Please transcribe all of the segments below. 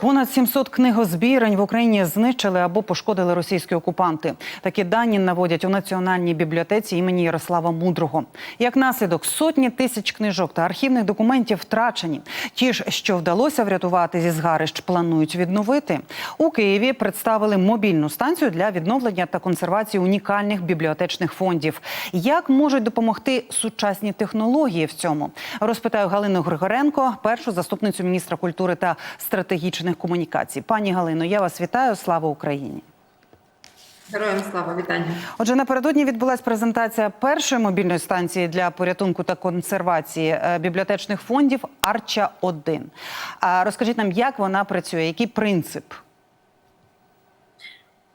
Понад 700 книгозбірень в Україні знищили або пошкодили російські окупанти. Такі дані наводять у національній бібліотеці імені Ярослава Мудрого. Як наслідок, сотні тисяч книжок та архівних документів втрачені. Ті ж, що вдалося врятувати зі згарищ, планують відновити. У Києві представили мобільну станцію для відновлення та консервації унікальних бібліотечних фондів. Як можуть допомогти сучасні технології в цьому? Розпитаю Галину Григоренко, першу заступницю міністра культури та стратегічних комунікацій. Пані Галино, я вас вітаю. Слава Україні! Героям слава вітання. Отже, напередодні відбулася презентація першої мобільної станції для порятунку та консервації е, бібліотечних фондів Арча 1 Розкажіть нам, як вона працює, який принцип?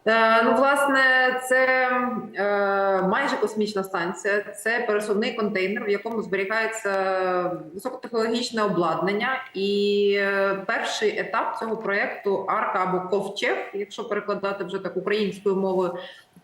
Е, Ну, власне, це е, майже космічна станція. Це пересувний контейнер, в якому зберігається високотехнологічне обладнання. І е, перший етап цього проєкту арка або ковчег, якщо перекладати вже так українською мовою,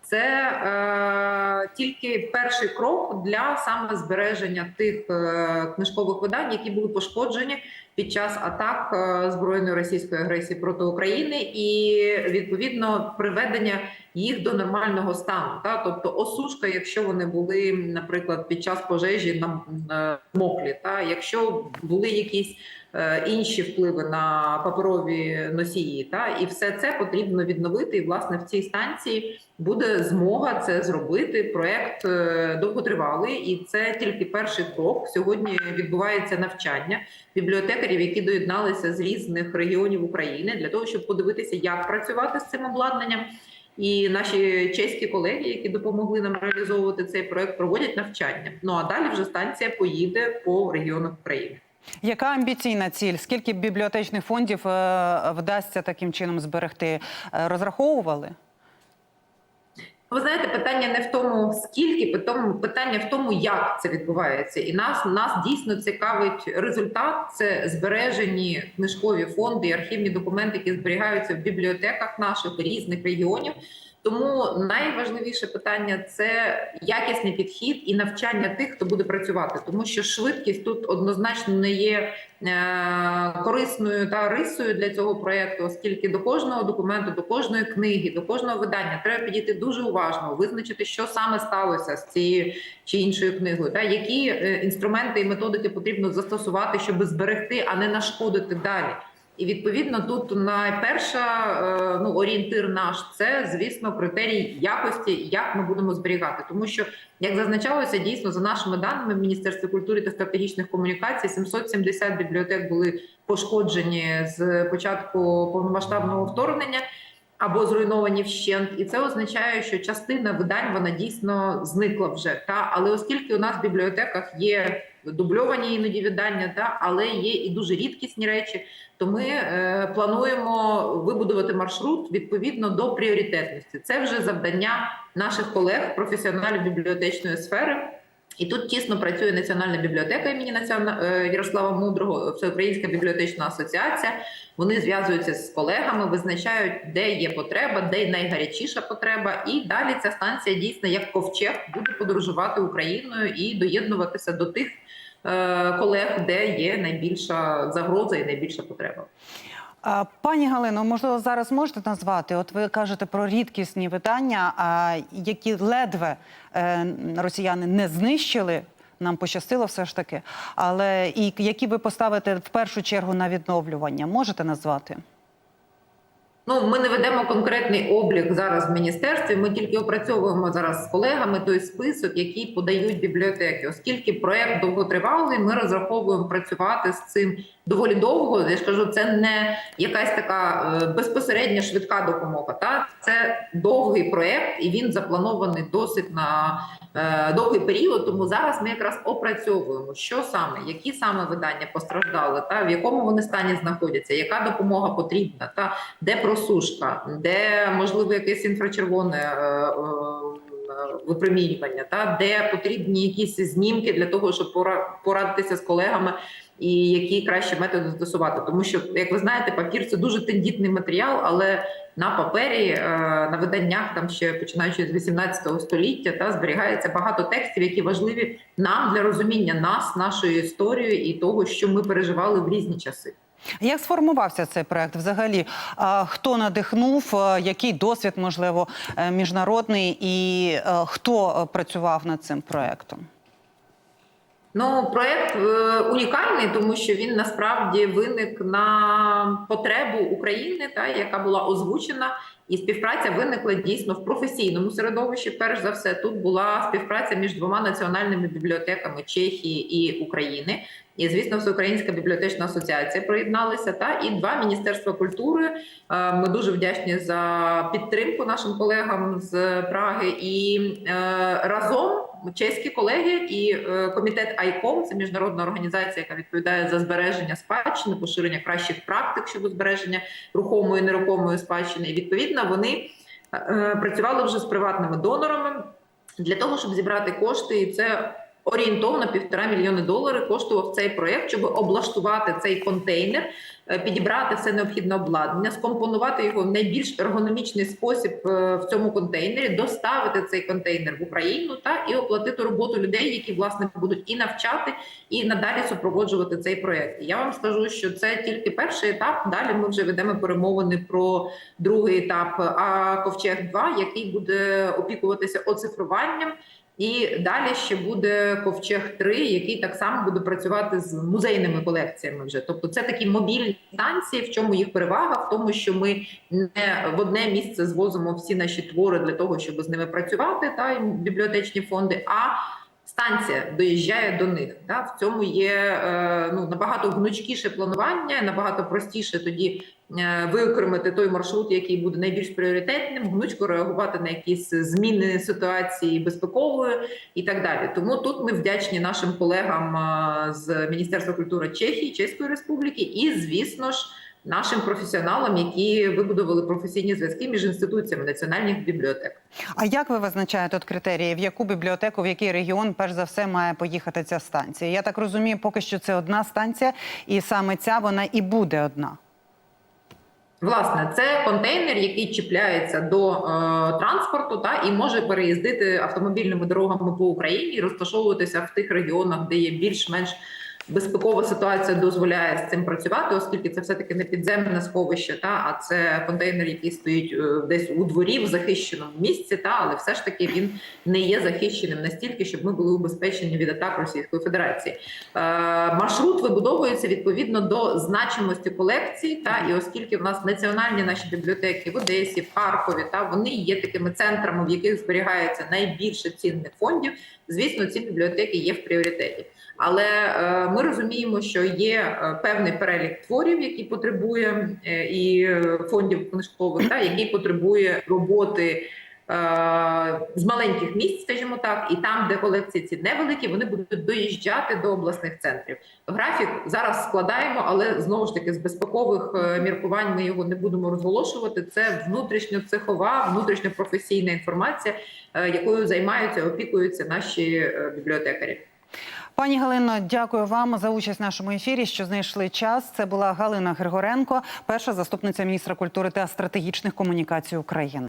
це е, тільки перший крок для саме збереження тих е, книжкових видань, які були пошкоджені під час атак е, збройної російської агресії проти України, і відповідно приведення їх до нормального стану. Та тобто осушка, якщо вони були, наприклад, під час пожежі на е, моклі, та якщо були якісь інші впливи на паперові носії, та і все це потрібно відновити. І власне в цій станції буде змога це зробити. Проект е, довготривалий, і це тільки перший крок. Сьогодні відбувається навчання бібліотекарів, які доєдналися з різних регіонів України для того, щоб подивитися, як працювати з цим обладнанням. І наші чеські колеги, які допомогли нам реалізовувати цей проект, проводять навчання. Ну а далі вже станція поїде по регіонах України. Яка амбіційна ціль? Скільки бібліотечних фондів е, вдасться таким чином зберегти? Е, Розраховували? Ви знаєте, питання не в тому, скільки питання в тому, як це відбувається, і нас нас дійсно цікавить результат. Це збережені книжкові фонди і архівні документи, які зберігаються в бібліотеках наших різних регіонів. Тому найважливіше питання це якісний підхід і навчання тих, хто буде працювати, тому що швидкість тут однозначно не є е, корисною та рисою для цього проекту, оскільки до кожного документу, до кожної книги, до кожного видання треба підійти дуже уважно, визначити, що саме сталося з цією чи іншою книгою, та які е, інструменти і методики потрібно застосувати, щоб зберегти, а не нашкодити далі. І відповідно тут найперша е, ну орієнтир наш це звісно критерій якості, як ми будемо зберігати, тому що як зазначалося, дійсно за нашими даними в Міністерстві культури та стратегічних комунікацій 770 бібліотек були пошкоджені з початку повномасштабного вторгнення. Або зруйновані вщент, і це означає, що частина видань вона дійсно зникла вже. Та але оскільки у нас в бібліотеках є дубльовані іноді видання, та але є і дуже рідкісні речі, то ми е, плануємо вибудувати маршрут відповідно до пріоритетності. Це вже завдання наших колег, професіоналів бібліотечної сфери. І тут тісно працює Національна бібліотека імені е, Ярослава Мудрого, Всеукраїнська бібліотечна асоціація. Вони зв'язуються з колегами, визначають, де є потреба, де найгарячіша потреба. І далі ця станція дійсно як ковчег буде подорожувати Україною і доєднуватися до тих колег, де є найбільша загроза і найбільша потреба. Пані Галино, можливо, зараз можете назвати? От ви кажете про рідкісні видання, які ледве е, росіяни не знищили. Нам пощастило все ж таки. Але і які ви поставите в першу чергу на відновлювання? Можете назвати? Ну, ми не ведемо конкретний облік зараз в міністерстві. Ми тільки опрацьовуємо зараз з колегами той список, який подають бібліотеки. Оскільки проект довготривалий, ми розраховуємо працювати з цим доволі довго. Я ж кажу, це не якась така е, безпосередня швидка допомога. Та це довгий проект, і він запланований досить на е, довгий період. Тому зараз ми якраз опрацьовуємо, що саме, які саме видання постраждали, та в якому вони стані знаходяться, яка допомога потрібна, та де просушка, де можливо якесь інфрачервоне. е, е, Випромінювання, та де потрібні якісь знімки для того, щоб пора- порадитися з колегами, і які кращі методи застосувати. Тому що, як ви знаєте, папір це дуже тендітний матеріал, але на папері, е, на виданнях, там ще починаючи з 18 століття, та зберігається багато текстів, які важливі нам для розуміння нас, нашої історії і того, що ми переживали в різні часи. Як сформувався цей проект? Взагалі, хто надихнув, який досвід, можливо, е, міжнародний, і е, хто е, працював над цим проектом? Ну, проект е, унікальний, тому що він насправді виник на потребу України, та яка була озвучена, і співпраця виникла дійсно в професійному середовищі. Перш за все, тут була співпраця між двома національними бібліотеками Чехії і України. І звісно, Всеукраїнська бібліотечна асоціація приєдналися. Та і два міністерства культури. Е, Ми дуже вдячні за підтримку нашим колегам з Праги. І е, разом чеські колеги і е, комітет ICOM, це міжнародна організація, яка відповідає за збереження спадщини, поширення кращих практик щодо збереження рухомої нерухомої спадщини. І відповідно вони е, працювали вже з приватними донорами для того, щоб зібрати кошти, і це орієнтовно півтора мільйони доларів коштував цей проєкт, щоб облаштувати цей контейнер, е, підібрати все необхідне обладнання, скомпонувати його в найбільш ергономічний спосіб е, в цьому контейнері, доставити цей контейнер в Україну та і оплатити роботу людей, які власне будуть і навчати, і надалі супроводжувати цей проєкт. І Я вам скажу, що це тільки перший етап. Далі ми вже ведемо перемовини про другий етап. А ковчег 2 який буде опікуватися оцифруванням. І далі ще буде ковчег 3 який так само буде працювати з музейними колекціями. Вже тобто, це такі мобільні станції. В чому їх перевага? В тому, що ми не в одне місце звозимо всі наші твори для того, щоб з ними працювати, та й бібліотечні фонди. А станція доїжджає до них. Та в цьому є е, ну набагато гнучкіше планування, набагато простіше тоді е, виокремити той маршрут, який буде найбільш пріоритетним, гнучко реагувати на якісь зміни ситуації безпекової і так далі. Тому тут ми вдячні нашим колегам е, з Міністерства культури Чехії, Чеської Республіки і, звісно ж. Нашим професіоналам, які вибудували професійні зв'язки між інституціями національних бібліотек, А як ви визначаєте от критерії, в яку бібліотеку, в який регіон, перш за все, має поїхати ця станція? Я так розумію, поки що це одна станція, і саме ця вона і буде одна. Власне, це контейнер, який чіпляється до е, транспорту, та і може переїздити автомобільними дорогами по Україні і розташовуватися в тих регіонах, де є більш-менш безпекова ситуація, дозволяє з цим працювати, оскільки це все таки не підземне сховище, та а це контейнер, який стоїть е, десь у дворі в захищеному місці, та але все ж таки він не є захищеним настільки, щоб ми були убезпечені від атак Російської Федерації. Е, маршрут вибудовується відповідно до значимості колекції, та і оскільки в нас національні наші бібліотеки в Одесі, в Харкові, та вони є такими центрами, в яких зберігається найбільше цінних фондів. Звісно, ці бібліотеки є в пріоритеті. Але е, ми розуміємо, що є е, певний перелік творів, які потребує е, і фондів книжкових, та який потребує роботи з маленьких місць, скажімо так, і там, де колекції ці невеликі, вони будуть доїжджати до обласних центрів. Графік зараз складаємо, але знову ж таки з безпекових міркувань ми його не будемо розголошувати. Це внутрішньоцехова, внутрішньопрофесійна інформація, якою займаються, опікуються наші бібліотекарі. Пані Галино, дякую вам за участь в нашому ефірі. Що знайшли час. Це була Галина Григоренко, перша заступниця міністра культури та стратегічних комунікацій України.